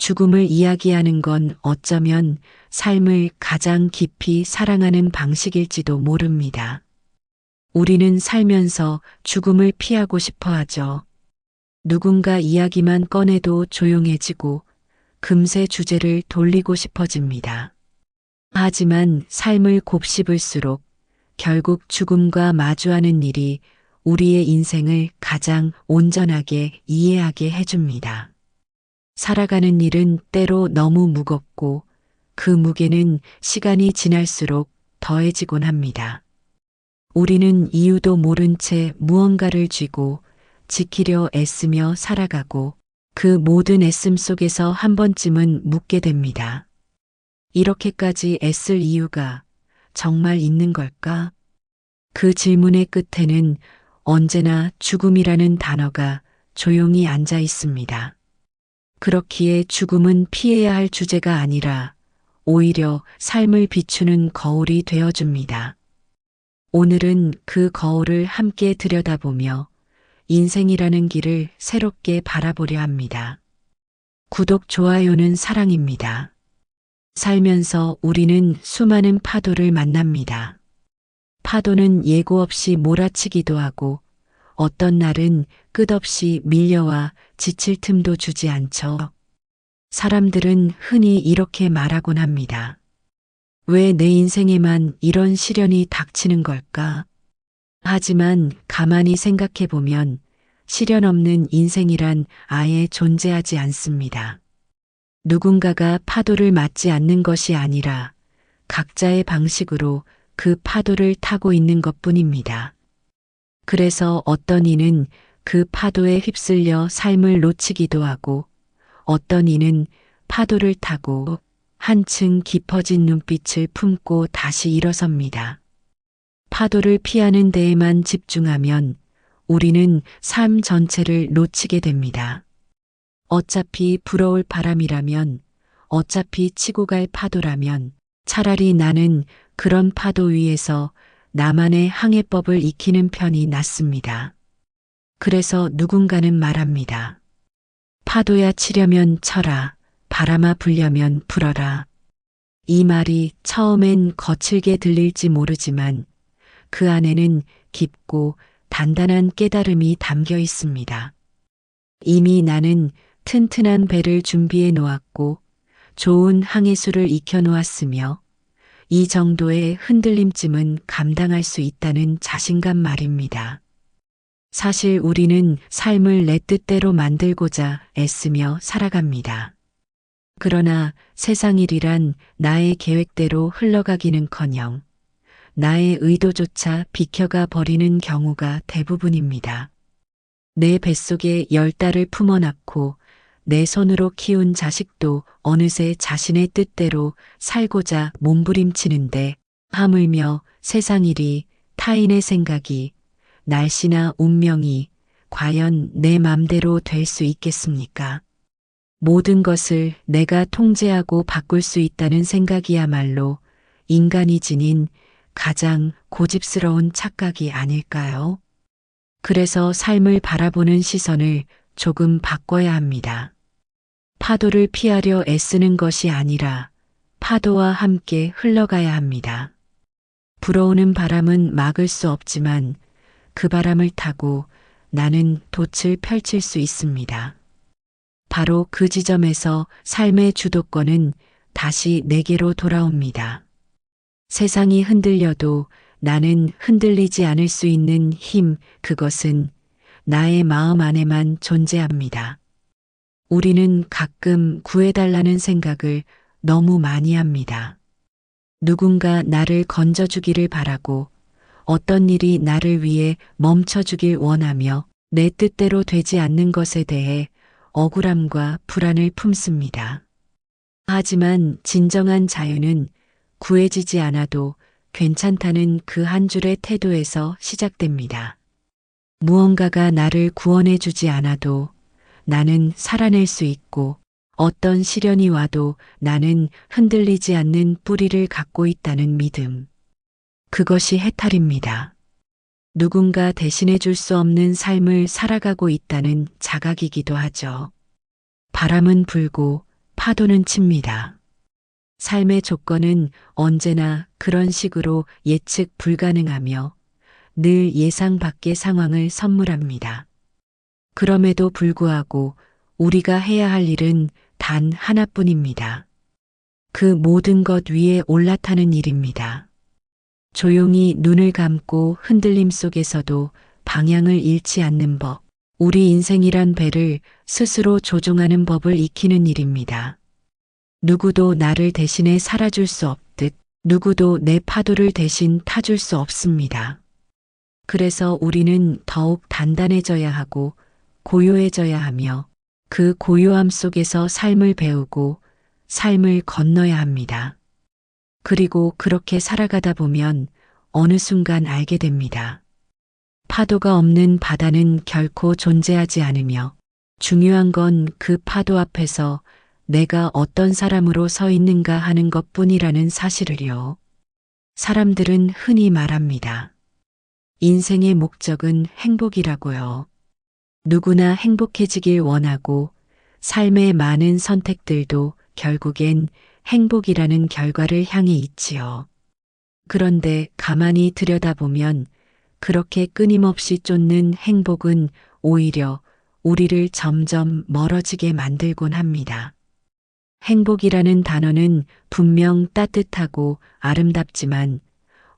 죽음을 이야기하는 건 어쩌면 삶을 가장 깊이 사랑하는 방식일지도 모릅니다. 우리는 살면서 죽음을 피하고 싶어 하죠. 누군가 이야기만 꺼내도 조용해지고 금세 주제를 돌리고 싶어집니다. 하지만 삶을 곱씹을수록 결국 죽음과 마주하는 일이 우리의 인생을 가장 온전하게 이해하게 해줍니다. 살아가는 일은 때로 너무 무겁고 그 무게는 시간이 지날수록 더해지곤 합니다. 우리는 이유도 모른 채 무언가를 쥐고 지키려 애쓰며 살아가고 그 모든 애씀 속에서 한 번쯤은 묻게 됩니다. 이렇게까지 애쓸 이유가 정말 있는 걸까? 그 질문의 끝에는 언제나 죽음이라는 단어가 조용히 앉아 있습니다. 그렇기에 죽음은 피해야 할 주제가 아니라 오히려 삶을 비추는 거울이 되어줍니다. 오늘은 그 거울을 함께 들여다보며 인생이라는 길을 새롭게 바라보려 합니다. 구독, 좋아요는 사랑입니다. 살면서 우리는 수많은 파도를 만납니다. 파도는 예고 없이 몰아치기도 하고 어떤 날은 끝없이 밀려와 지칠 틈도 주지 않죠. 사람들은 흔히 이렇게 말하곤 합니다. 왜 내 인생에만 이런 시련이 닥치는 걸까? 하지만 가만히 생각해 보면 시련 없는 인생이란 아예 존재하지 않습니다. 누군가가 파도를 맞지 않는 것이 아니라 각자의 방식으로 그 파도를 타고 있는 것 뿐입니다. 그래서 어떤 이는 그 파도에 휩쓸려 삶을 놓치기도 하고 어떤 이는 파도를 타고 한층 깊어진 눈빛을 품고 다시 일어섭니다. 파도를 피하는 데에만 집중하면 우리는 삶 전체를 놓치게 됩니다. 어차피 불어올 바람이라면, 어차피 치고 갈 파도라면, 차라리 나는 그런 파도 위에서 나만의 항해법을 익히는 편이 낫습니다. 그래서 누군가는 말합니다. 파도야 치려면 쳐라, 바람아 불려면 불어라. 이 말이 처음엔 거칠게 들릴지 모르지만 그 안에는 깊고 단단한 깨달음이 담겨 있습니다. 이미 나는 튼튼한 배를 준비해 놓았고 좋은 항해수를 익혀 놓았으며 이 정도의 흔들림쯤은 감당할 수 있다는 자신감 말입니다. 사실 우리는 삶을 내 뜻대로 만들고자 애쓰며 살아갑니다. 그러나 세상 일이란 나의 계획대로 흘러가기는 커녕 나의 의도조차 비켜가 버리는 경우가 대부분입니다. 내 뱃속에 열 달을 품어 낳고 내 손으로 키운 자식도 어느새 자신의 뜻대로 살고자 몸부림치는데 하물며 세상 일이 타인의 생각이 날씨나 운명이 과연 내 맘대로 될 수 있겠습니까? 모든 것을 내가 통제하고 바꿀 수 있다는 생각이야말로 인간이 지닌 가장 고집스러운 착각이 아닐까요? 그래서 삶을 바라보는 시선을 조금 바꿔야 합니다. 파도를 피하려 애쓰는 것이 아니라 파도와 함께 흘러가야 합니다. 불어오는 바람은 막을 수 없지만 그 바람을 타고 나는 돛을 펼칠 수 있습니다. 바로 그 지점에서 삶의 주도권은 다시 내게로 돌아옵니다. 세상이 흔들려도 나는 흔들리지 않을 수 있는 힘, 그것은 나의 마음 안에만 존재합니다. 우리는 가끔 구해달라는 생각을 너무 많이 합니다. 누군가 나를 건져주기를 바라고 어떤 일이 나를 위해 멈춰주길 원하며 내 뜻대로 되지 않는 것에 대해 억울함과 불안을 품습니다. 하지만 진정한 자유는 구해지지 않아도 괜찮다는 그 한 줄의 태도에서 시작됩니다. 무언가가 나를 구원해 주지 않아도 나는 살아낼 수 있고 어떤 시련이 와도 나는 흔들리지 않는 뿌리를 갖고 있다는 믿음. 그것이 해탈입니다. 누군가 대신해 줄 수 없는 삶을 살아가고 있다는 자각이기도 하죠. 바람은 불고 파도는 칩니다. 삶의 조건은 언제나 그런 식으로 예측 불가능하며 늘 예상 밖의 상황을 선물합니다. 그럼에도 불구하고 우리가 해야 할 일은 단 하나뿐입니다. 그 모든 것 위에 올라타는 일입니다. 조용히 눈을 감고 흔들림 속에서도 방향을 잃지 않는 법, 우리 인생이란 배를 스스로 조종하는 법을 익히는 일입니다. 누구도 나를 대신해 살아줄 수 없듯 누구도 내 파도를 대신 타줄 수 없습니다. 그래서 우리는 더욱 단단해져야 하고 고요해져야 하며 그 고요함 속에서 삶을 배우고 삶을 건너야 합니다. 그리고 그렇게 살아가다 보면 어느 순간 알게 됩니다. 파도가 없는 바다는 결코 존재하지 않으며 중요한 건 그 파도 앞에서 내가 어떤 사람으로 서 있는가 하는 것 뿐이라는 사실을요. 사람들은 흔히 말합니다. 인생의 목적은 행복이라고요. 누구나 행복해지길 원하고 삶의 많은 선택들도 결국엔 행복이라는 결과를 향해 있지요. 그런데 가만히 들여다보면 그렇게 끊임없이 쫓는 행복은 오히려 우리를 점점 멀어지게 만들곤 합니다. 행복이라는 단어는 분명 따뜻하고 아름답지만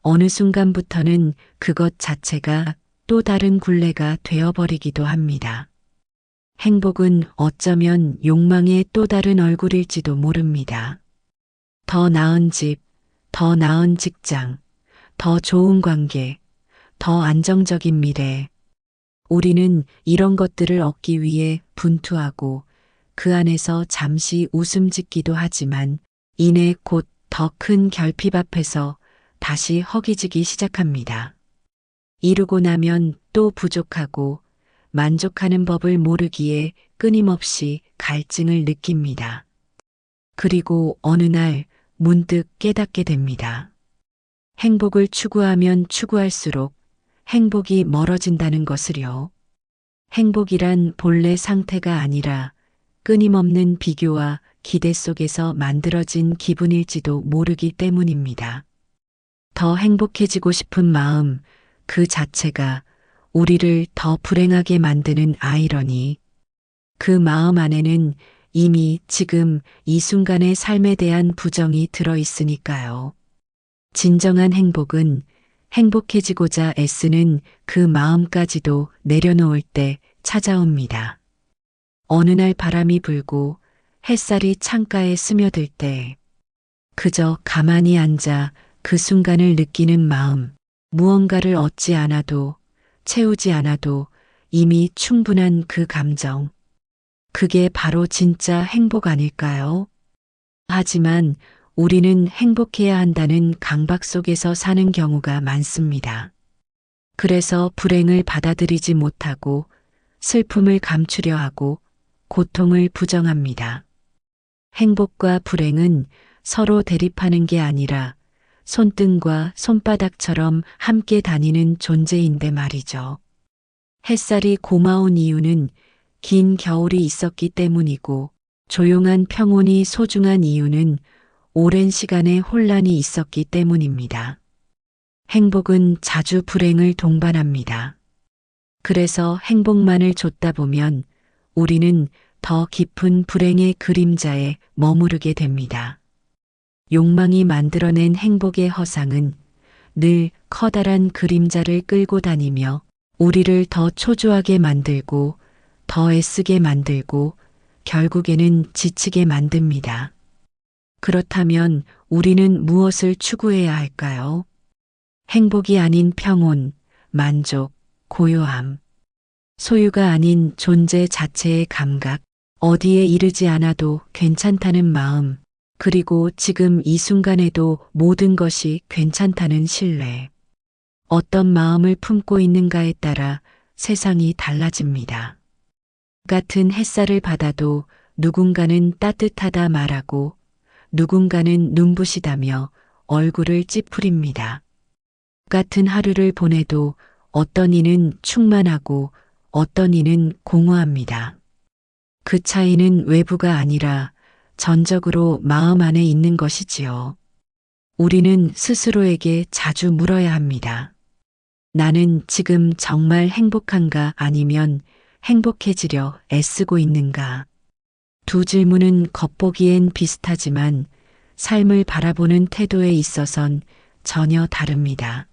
어느 순간부터는 그것 자체가 또 다른 굴레가 되어버리기도 합니다. 행복은 어쩌면 욕망의 또 다른 얼굴일지도 모릅니다. 더 나은 집, 더 나은 직장, 더 좋은 관계, 더 안정적인 미래. 우리는 이런 것들을 얻기 위해 분투하고 그 안에서 잠시 웃음 짓기도 하지만 이내 곧 더 큰 결핍 앞에서 다시 허기지기 시작합니다. 이루고 나면 또 부족하고 만족하는 법을 모르기에 끊임없이 갈증을 느낍니다. 그리고 어느 날 문득 깨닫게 됩니다. 행복을 추구하면 추구할수록 행복이 멀어진다는 것을요. 행복이란 본래 상태가 아니라 끊임없는 비교와 기대 속에서 만들어진 기분일지도 모르기 때문입니다. 더 행복해지고 싶은 마음 그 자체가 우리를 더 불행하게 만드는 아이러니. 그 마음 안에는 이미 지금 이 순간의 삶에 대한 부정이 들어 있으니까요. 진정한 행복은 행복해지고자 애쓰는 그 마음까지도 내려놓을 때 찾아옵니다. 어느 날 바람이 불고 햇살이 창가에 스며들 때 그저 가만히 앉아 그 순간을 느끼는 마음, 무언가를 얻지 않아도 채우지 않아도 이미 충분한 그 감정. 그게 바로 진짜 행복 아닐까요? 하지만 우리는 행복해야 한다는 강박 속에서 사는 경우가 많습니다. 그래서 불행을 받아들이지 못하고 슬픔을 감추려 하고 고통을 부정합니다. 행복과 불행은 서로 대립하는 게 아니라 손등과 손바닥처럼 함께 다니는 존재인데 말이죠. 햇살이 고마운 이유는 긴 겨울이 있었기 때문이고 조용한 평온이 소중한 이유는 오랜 시간의 혼란이 있었기 때문입니다. 행복은 자주 불행을 동반합니다. 그래서 행복만을 줬다 보면 우리는 더 깊은 불행의 그림자에 머무르게 됩니다. 욕망이 만들어낸 행복의 허상은 늘 커다란 그림자를 끌고 다니며 우리를 더 초조하게 만들고 더 애쓰게 만들고 결국에는 지치게 만듭니다. 그렇다면 우리는 무엇을 추구해야 할까요? 행복이 아닌 평온, 만족, 고요함, 소유가 아닌 존재 자체의 감각, 어디에 이르지 않아도 괜찮다는 마음, 그리고 지금 이 순간에도 모든 것이 괜찮다는 신뢰. 어떤 마음을 품고 있는가에 따라 세상이 달라집니다. 같은 햇살을 받아도 누군가는 따뜻하다 말하고 누군가는 눈부시다며 얼굴을 찌푸립니다. 같은 하루를 보내도 어떤 이는 충만하고 어떤 이는 공허합니다. 그 차이는 외부가 아니라 전적으로 마음 안에 있는 것이지요. 우리는 스스로에게 자주 물어야 합니다. 나는 지금 정말 행복한가 아니면 행복해지려 애쓰고 있는가? 두 질문은 겉보기엔 비슷하지만 삶을 바라보는 태도에 있어선 전혀 다릅니다.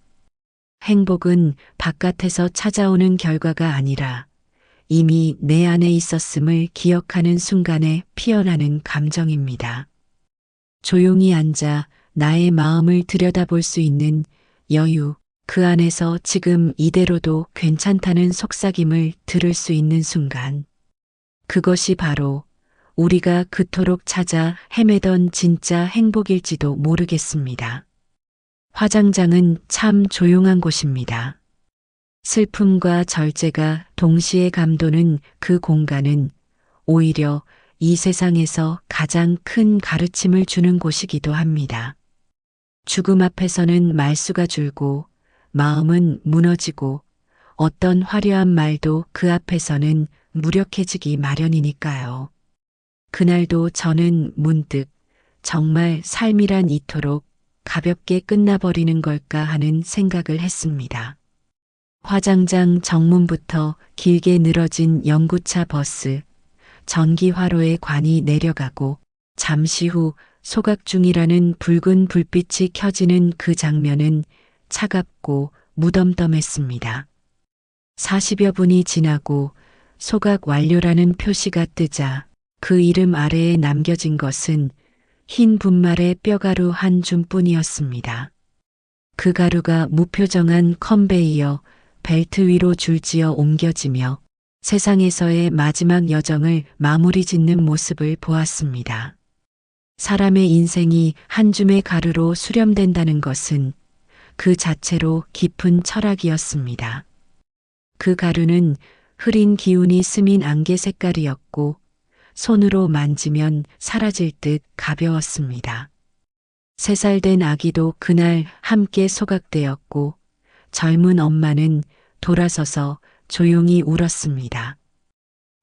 행복은 바깥에서 찾아오는 결과가 아니라 이미 내 안에 있었음을 기억하는 순간에 피어나는 감정입니다. 조용히 앉아 나의 마음을 들여다볼 수 있는 여유, 그 안에서 지금 이대로도 괜찮다는 속삭임을 들을 수 있는 순간. 그것이 바로 우리가 그토록 찾아 헤매던 진짜 행복일지도 모르겠습니다. 화장장은 참 조용한 곳입니다. 슬픔과 절제가 동시에 감도는 그 공간은 오히려 이 세상에서 가장 큰 가르침을 주는 곳이기도 합니다. 죽음 앞에서는 말수가 줄고 마음은 무너지고 어떤 화려한 말도 그 앞에서는 무력해지기 마련이니까요. 그날도 저는 문득 정말 삶이란 이토록 가볍게 끝나버리는 걸까 하는 생각을 했습니다. 화장장 정문부터 길게 늘어진 연구차 버스, 전기 화로의 관이 내려가고 잠시 후 소각 중이라는 붉은 불빛이 켜지는 그 장면은 차갑고 무덤덤했습니다. 40여 분이 지나고 소각 완료라는 표시가 뜨자 그 이름 아래에 남겨진 것은 흰 분말의 뼈가루 한 줌뿐이었습니다. 그 가루가 무표정한 컨베이어 벨트 위로 줄지어 옮겨지며 세상에서의 마지막 여정을 마무리 짓는 모습을 보았습니다. 사람의 인생이 한 줌의 가루로 수렴된다는 것은 그 자체로 깊은 철학이었습니다. 그 가루는 흐린 기운이 스민 안개 색깔이었고 손으로 만지면 사라질 듯 가벼웠습니다. 세 살 된 아기도 그날 함께 소각되었고 젊은 엄마는 돌아서서 조용히 울었습니다.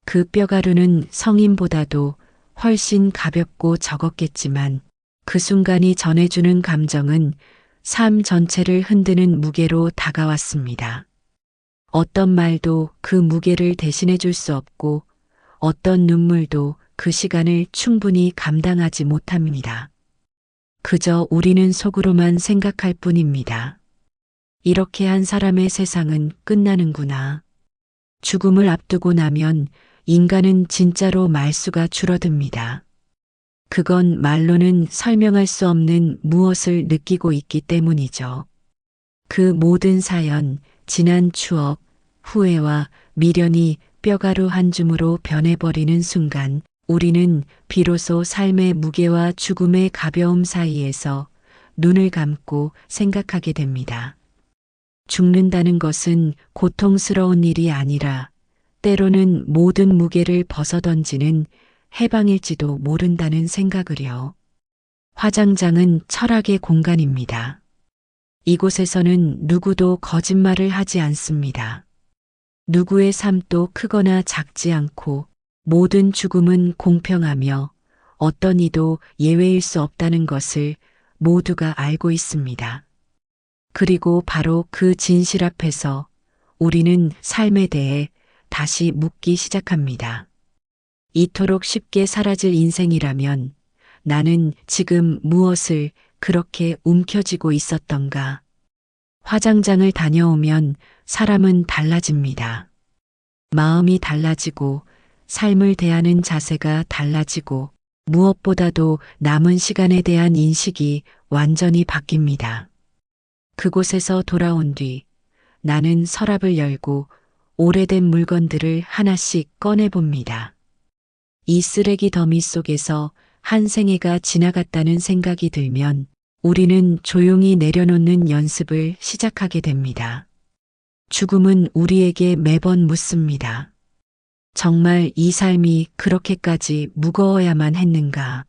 그 뼈가루는 성인보다도 훨씬 가볍고 적었겠지만 그 순간이 전해주는 감정은 삶 전체를 흔드는 무게로 다가왔습니다. 어떤 말도 그 무게를 대신해 줄 수 없고 어떤 눈물도 그 시간을 충분히 감당하지 못합니다. 그저 우리는 속으로만 생각할 뿐입니다. 이렇게 한 사람의 세상은 끝나는구나. 죽음을 앞두고 나면 인간은 진짜로 말수가 줄어듭니다. 그건 말로는 설명할 수 없는 무엇을 느끼고 있기 때문이죠. 그 모든 사연, 지난 추억, 후회와 미련이 뼈가루 한 줌으로 변해버리는 순간 우리는 비로소 삶의 무게와 죽음의 가벼움 사이에서 눈을 감고 생각하게 됩니다. 죽는다는 것은 고통스러운 일이 아니라 때로는 모든 무게를 벗어던지는 해방일지도 모른다는 생각을요. 화장장은 철학의 공간입니다. 이곳에서는 누구도 거짓말을 하지 않습니다. 누구의 삶도 크거나 작지 않고 모든 죽음은 공평하며 어떤 이도 예외일 수 없다는 것을 모두가 알고 있습니다. 그리고 바로 그 진실 앞에서 우리는 삶에 대해 다시 묻기 시작합니다. 이토록 쉽게 사라질 인생이라면 나는 지금 무엇을 그렇게 움켜쥐고 있었던가. 화장장을 다녀오면 사람은 달라집니다. 마음이 달라지고 삶을 대하는 자세가 달라지고 무엇보다도 남은 시간에 대한 인식이 완전히 바뀝니다. 그곳에서 돌아온 뒤 나는 서랍을 열고 오래된 물건들을 하나씩 꺼내봅니다. 이 쓰레기 더미 속에서 한 생애가 지나갔다는 생각이 들면 우리는 조용히 내려놓는 연습을 시작하게 됩니다. 죽음은 우리에게 매번 묻습니다. 정말 이 삶이 그렇게까지 무거워야만 했는가?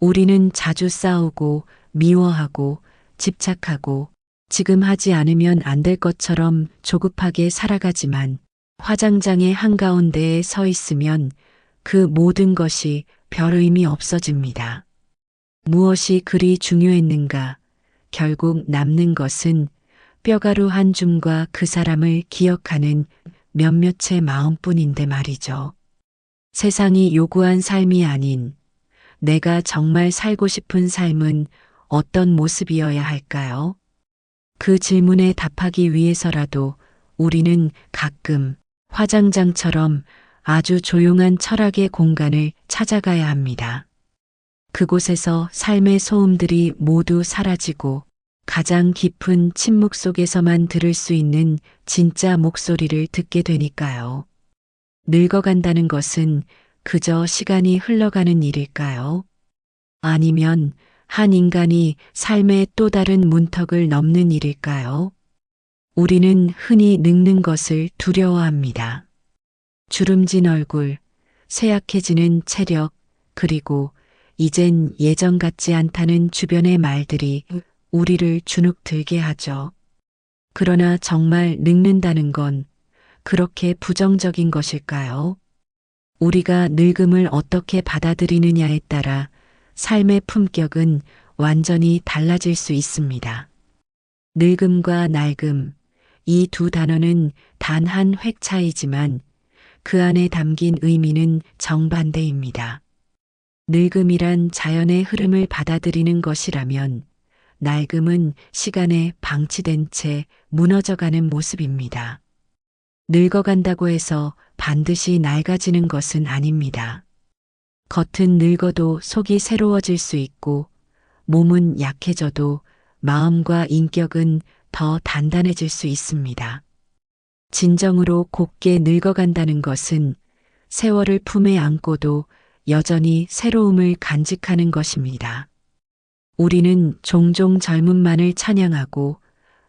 우리는 자주 싸우고 미워하고 집착하고 지금 하지 않으면 안 될 것처럼 조급하게 살아가지만 화장장의 한가운데에 서 있으면 그 모든 것이 별 의미 없어집니다. 무엇이 그리 중요했는가? 결국 남는 것은 뼈가루 한 줌과 그 사람을 기억하는 몇몇의 마음뿐인데 말이죠. 세상이 요구한 삶이 아닌 내가 정말 살고 싶은 삶은 어떤 모습이어야 할까요? 그 질문에 답하기 위해서라도 우리는 가끔 화장장처럼 아주 조용한 철학의 공간을 찾아가야 합니다. 그곳에서 삶의 소음들이 모두 사라지고 가장 깊은 침묵 속에서만 들을 수 있는 진짜 목소리를 듣게 되니까요. 늙어간다는 것은 그저 시간이 흘러가는 일일까요? 아니면 한 인간이 삶의 또 다른 문턱을 넘는 일일까요? 우리는 흔히 늙는 것을 두려워합니다. 주름진 얼굴, 쇠약해지는 체력, 그리고 이젠 예전 같지 않다는 주변의 말들이 우리를 주눅 들게 하죠. 그러나 정말 늙는다는 건 그렇게 부정적인 것일까요? 우리가 늙음을 어떻게 받아들이느냐에 따라 삶의 품격은 완전히 달라질 수 있습니다. 늙음과 낡음, 이 두 단어는 단 한 획 차이지만 그 안에 담긴 의미는 정반대입니다. 늙음이란 자연의 흐름을 받아들이는 것이라면 낡음은 시간에 방치된 채 무너져가는 모습입니다. 늙어간다고 해서 반드시 낡아지는 것은 아닙니다. 겉은 늙어도 속이 새로워질 수 있고 몸은 약해져도 마음과 인격은 더 단단해질 수 있습니다. 진정으로 곱게 늙어간다는 것은 세월을 품에 안고도 여전히 새로움을 간직하는 것입니다. 우리는 종종 젊음만을 찬양하고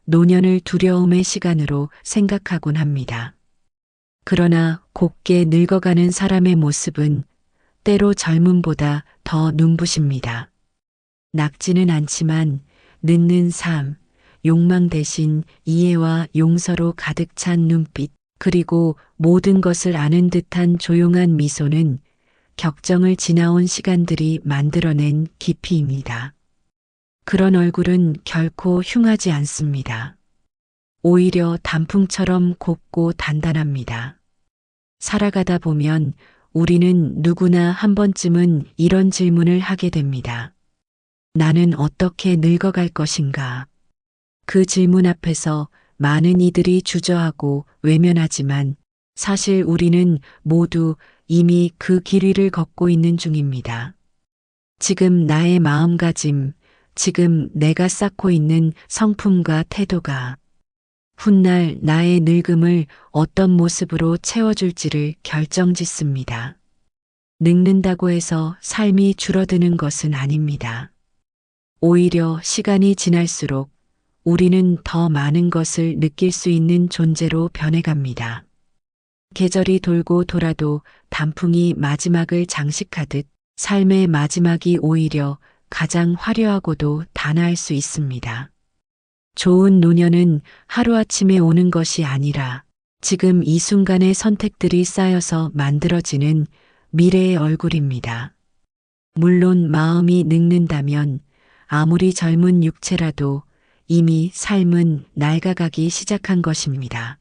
노년을 두려움의 시간으로 생각하곤 합니다. 그러나 곱게 늙어가는 사람의 모습은 때로 젊음보다 더 눈부십니다. 낙지는 않지만 늦는 삶, 욕망 대신 이해와 용서로 가득 찬 눈빛, 그리고 모든 것을 아는 듯한 조용한 미소는 격정을 지나온 시간들이 만들어낸 깊이입니다. 그런 얼굴은 결코 흉하지 않습니다. 오히려 단풍처럼 곱고 단단합니다. 살아가다 보면 우리는 누구나 한 번쯤은 이런 질문을 하게 됩니다. 나는 어떻게 늙어갈 것인가? 그 질문 앞에서 많은 이들이 주저하고 외면하지만 사실 우리는 모두 이미 그 길 위를 걷고 있는 중입니다. 지금 나의 마음가짐, 지금 내가 쌓고 있는 성품과 태도가 훗날 나의 늙음을 어떤 모습으로 채워줄지를 결정짓습니다. 늙는다고 해서 삶이 줄어드는 것은 아닙니다. 오히려 시간이 지날수록 우리는 더 많은 것을 느낄 수 있는 존재로 변해갑니다. 계절이 돌고 돌아도 단풍이 마지막을 장식하듯 삶의 마지막이 오히려 가장 화려하고도 단아할 수 있습니다. 좋은 노년은 하루아침에 오는 것이 아니라 지금 이 순간의 선택들이 쌓여서 만들어지는 미래의 얼굴입니다. 물론 마음이 늙는다면 아무리 젊은 육체라도 이미 삶은 낡아가기 시작한 것입니다.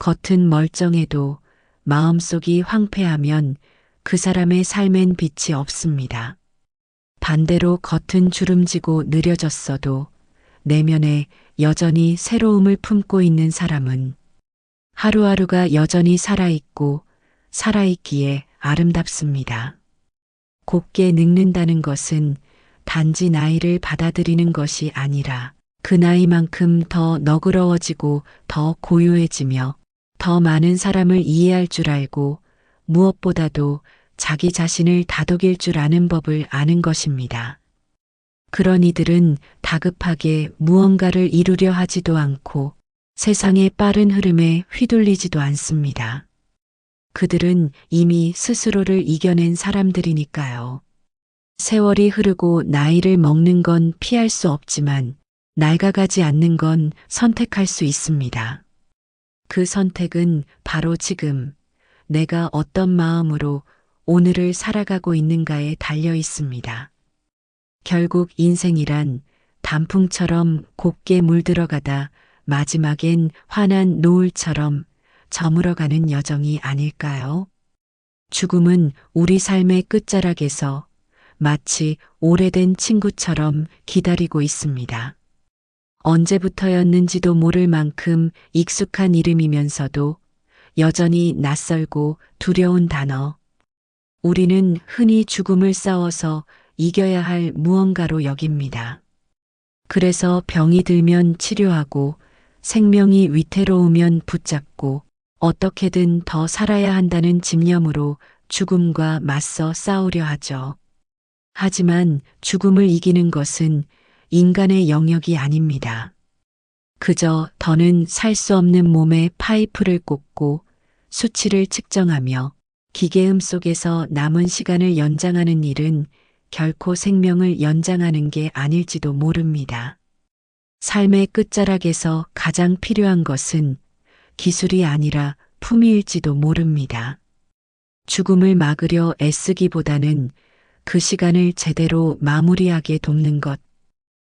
겉은 멀쩡해도 마음속이 황폐하면 그 사람의 삶엔 빛이 없습니다. 반대로 겉은 주름지고 느려졌어도 내면에 여전히 새로움을 품고 있는 사람은 하루하루가 여전히 살아있고 살아있기에 아름답습니다. 곱게 늙는다는 것은 단지 나이를 받아들이는 것이 아니라 그 나이만큼 더 너그러워지고 더 고요해지며 더 많은 사람을 이해할 줄 알고 무엇보다도 자기 자신을 다독일 줄 아는 법을 아는 것입니다. 그런 이들은 다급하게 무언가를 이루려 하지도 않고 세상의 빠른 흐름에 휘둘리지도 않습니다. 그들은 이미 스스로를 이겨낸 사람들이니까요. 세월이 흐르고 나이를 먹는 건 피할 수 없지만 낡아가지 않는 건 선택할 수 있습니다. 그 선택은 바로 지금 내가 어떤 마음으로 오늘을 살아가고 있는가에 달려 있습니다. 결국 인생이란 단풍처럼 곱게 물들어가다 마지막엔 환한 노을처럼 저물어가는 여정이 아닐까요? 죽음은 우리 삶의 끝자락에서 마치 오래된 친구처럼 기다리고 있습니다. 언제부터였는지도 모를 만큼 익숙한 이름이면서도 여전히 낯설고 두려운 단어. 우리는 흔히 죽음을 싸워서 이겨야 할 무언가로 여깁니다. 그래서 병이 들면 치료하고 생명이 위태로우면 붙잡고 어떻게든 더 살아야 한다는 집념으로 죽음과 맞서 싸우려 하죠. 하지만 죽음을 이기는 것은 인간의 영역이 아닙니다. 그저 더는 살 수 없는 몸에 파이프를 꽂고 수치를 측정하며 기계음 속에서 남은 시간을 연장하는 일은 결코 생명을 연장하는 게 아닐지도 모릅니다. 삶의 끝자락에서 가장 필요한 것은 기술이 아니라 품위일지도 모릅니다. 죽음을 막으려 애쓰기보다는 그 시간을 제대로 마무리하게 돕는 것.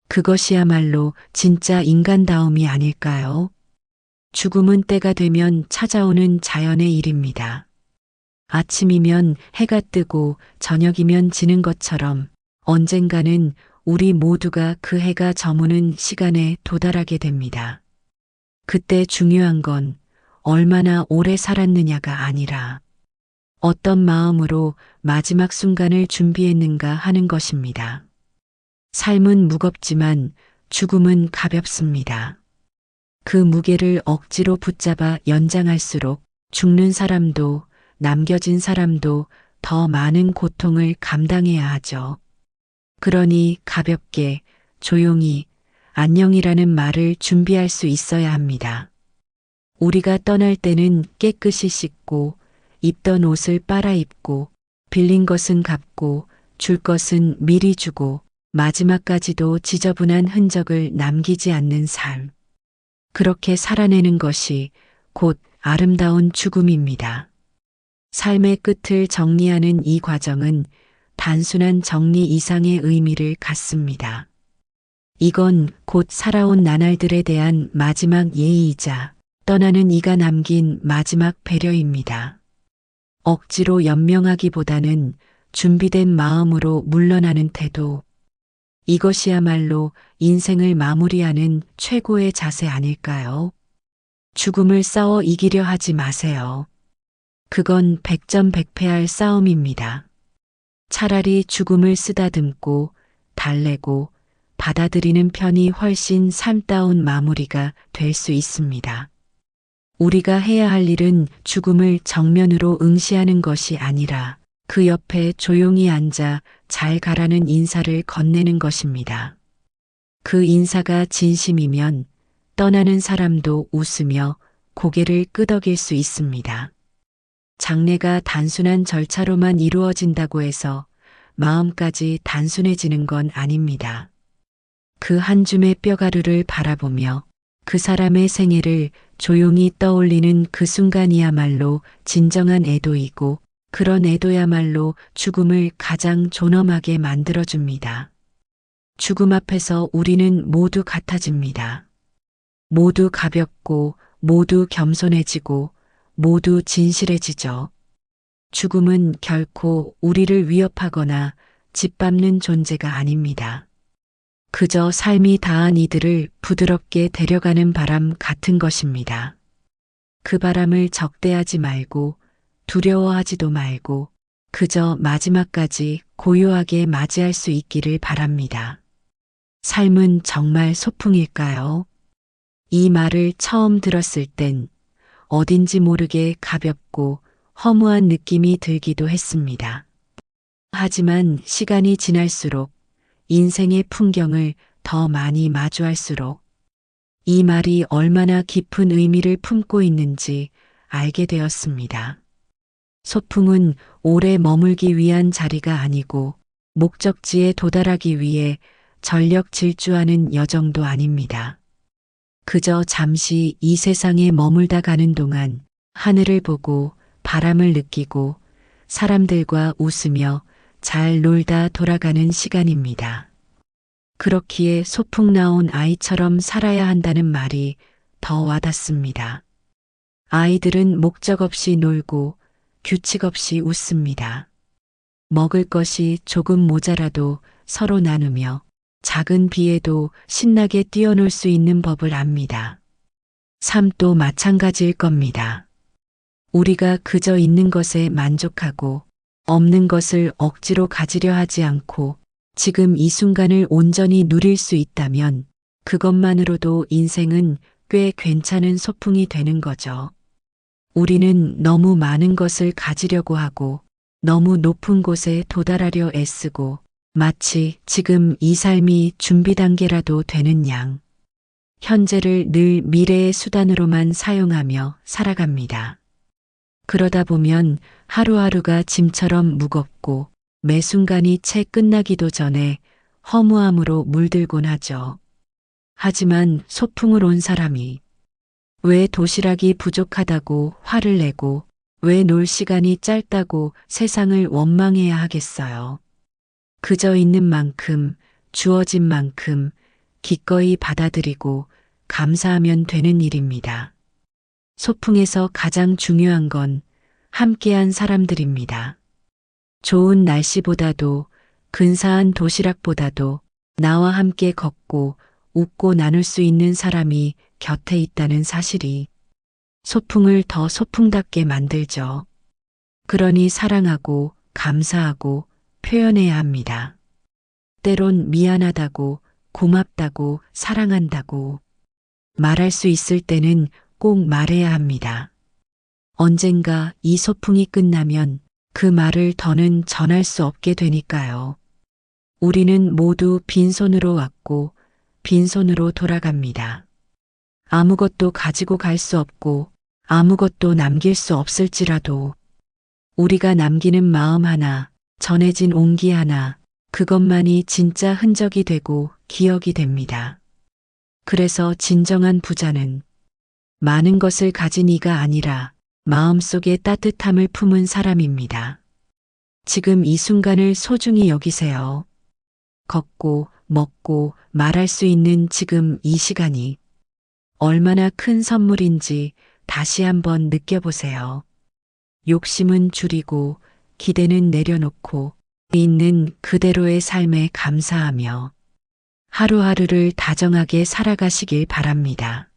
그것이야말로 진짜 인간다움이 아닐까요? 죽음은 때가 되면 찾아오는 자연의 일입니다. 아침이면 해가 뜨고 저녁이면 지는 것처럼 언젠가는 우리 모두가 그 해가 저무는 시간에 도달하게 됩니다. 그때 중요한 건 얼마나 오래 살았느냐가 아니라 어떤 마음으로 마지막 순간을 준비했는가 하는 것입니다. 삶은 무겁지만 죽음은 가볍습니다. 그 무게를 억지로 붙잡아 연장할수록 죽는 사람도 남겨진 사람도 더 많은 고통을 감당해야 하죠. 그러니 가볍게, 조용히, 안녕이라는 말을 준비할 수 있어야 합니다. 우리가 떠날 때는 깨끗이 씻고, 입던 옷을 빨아입고, 빌린 것은 갚고, 줄 것은 미리 주고, 마지막까지도 지저분한 흔적을 남기지 않는 삶. 그렇게 살아내는 것이 곧 아름다운 죽음입니다. 삶의 끝을 정리하는 이 과정은 단순한 정리 이상의 의미를 갖습니다. 이건 곧 살아온 나날들에 대한 마지막 예의이자 떠나는 이가 남긴 마지막 배려입니다. 억지로 연명하기보다는 준비된 마음으로 물러나는 태도. 이것이야말로 인생을 마무리하는 최고의 자세 아닐까요? 죽음을 싸워 이기려 하지 마세요. 그건 백전백패할 싸움입니다. 차라리 죽음을 쓰다듬고 달래고 받아들이는 편이 훨씬 삶다운 마무리가 될 수 있습니다. 우리가 해야 할 일은 죽음을 정면으로 응시하는 것이 아니라 그 옆에 조용히 앉아 잘 가라는 인사를 건네는 것입니다. 그 인사가 진심이면 떠나는 사람도 웃으며 고개를 끄덕일 수 있습니다. 장례가 단순한 절차로만 이루어진다고 해서 마음까지 단순해지는 건 아닙니다. 그 한 줌의 뼈가루를 바라보며 그 사람의 생애를 조용히 떠올리는 그 순간이야말로 진정한 애도이고 그런 애도야말로 죽음을 가장 존엄하게 만들어줍니다. 죽음 앞에서 우리는 모두 같아집니다. 모두 가볍고 모두 겸손해지고 모두 진실해지죠. 죽음은 결코 우리를 위협하거나 짓밟는 존재가 아닙니다. 그저 삶이 다한 이들을 부드럽게 데려가는 바람 같은 것입니다. 그 바람을 적대하지 말고 두려워하지도 말고 그저 마지막까지 고요하게 맞이할 수 있기를 바랍니다. 삶은 정말 소풍일까요? 이 말을 처음 들었을 땐 어딘지 모르게 가볍고 허무한 느낌이 들기도 했습니다. 하지만 시간이 지날수록 인생의 풍경을 더 많이 마주할수록 이 말이 얼마나 깊은 의미를 품고 있는지 알게 되었습니다. 소풍은 오래 머물기 위한 자리가 아니고 목적지에 도달하기 위해 전력 질주하는 여정도 아닙니다. 그저 잠시 이 세상에 머물다 가는 동안 하늘을 보고 바람을 느끼고 사람들과 웃으며 잘 놀다 돌아가는 시간입니다. 그렇기에 소풍 나온 아이처럼 살아야 한다는 말이 더 와닿습니다. 아이들은 목적 없이 놀고 규칙 없이 웃습니다. 먹을 것이 조금 모자라도 서로 나누며 작은 비에도 신나게 뛰어놀 수 있는 법을 압니다. 삶도 마찬가지일 겁니다. 우리가 그저 있는 것에 만족하고 없는 것을 억지로 가지려 하지 않고 지금 이 순간을 온전히 누릴 수 있다면 그것만으로도 인생은 꽤 괜찮은 소풍이 되는 거죠. 우리는 너무 많은 것을 가지려고 하고 너무 높은 곳에 도달하려 애쓰고 마치 지금 이 삶이 준비 단계라도 되는 양. 현재를 늘 미래의 수단으로만 사용하며 살아갑니다. 그러다 보면 하루하루가 짐처럼 무겁고 매 순간이 채 끝나기도 전에 허무함으로 물들곤 하죠. 하지만 소풍을 온 사람이 왜 도시락이 부족하다고 화를 내고 왜 놀 시간이 짧다고 세상을 원망해야 하겠어요. 그저 있는 만큼 주어진 만큼 기꺼이 받아들이고 감사하면 되는 일입니다. 소풍에서 가장 중요한 건 함께한 사람들입니다. 좋은 날씨보다도 근사한 도시락보다도 나와 함께 걷고 웃고 나눌 수 있는 사람이 곁에 있다는 사실이 소풍을 더 소풍답게 만들죠. 그러니 사랑하고 감사하고 표현해야 합니다. 때론 미안하다고 고맙다고 사랑한다고 말할 수 있을 때는 꼭 말해야 합니다. 언젠가 이 소풍이 끝나면 그 말을 더는 전할 수 없게 되니까요. 우리는 모두 빈손으로 왔고 빈손으로 돌아갑니다. 아무것도 가지고 갈 수 없고 아무것도 남길 수 없을지라도 우리가 남기는 마음 하나, 전해진 온기 하나, 그것만이 진짜 흔적이 되고 기억이 됩니다. 그래서 진정한 부자는 많은 것을 가진 이가 아니라 마음속에 따뜻함을 품은 사람입니다. 지금 이 순간을 소중히 여기세요. 걷고, 먹고, 말할 수 있는 지금 이 시간이 얼마나 큰 선물인지 다시 한번 느껴보세요. 욕심은 줄이고, 기대는 내려놓고, 있는 그대로의 삶에 감사하며 하루하루를 다정하게 살아가시길 바랍니다.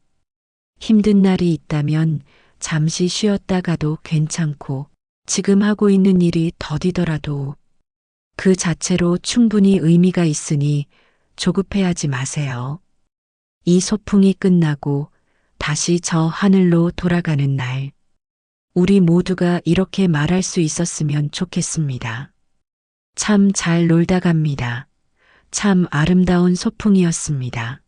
힘든 날이 있다면 잠시 쉬었다가도 괜찮고 지금 하고 있는 일이 더디더라도 그 자체로 충분히 의미가 있으니 조급해하지 마세요. 이 소풍이 끝나고 다시 저 하늘로 돌아가는 날, 우리 모두가 이렇게 말할 수 있었으면 좋겠습니다. 참 잘 놀다 갑니다. 참 아름다운 소풍이었습니다.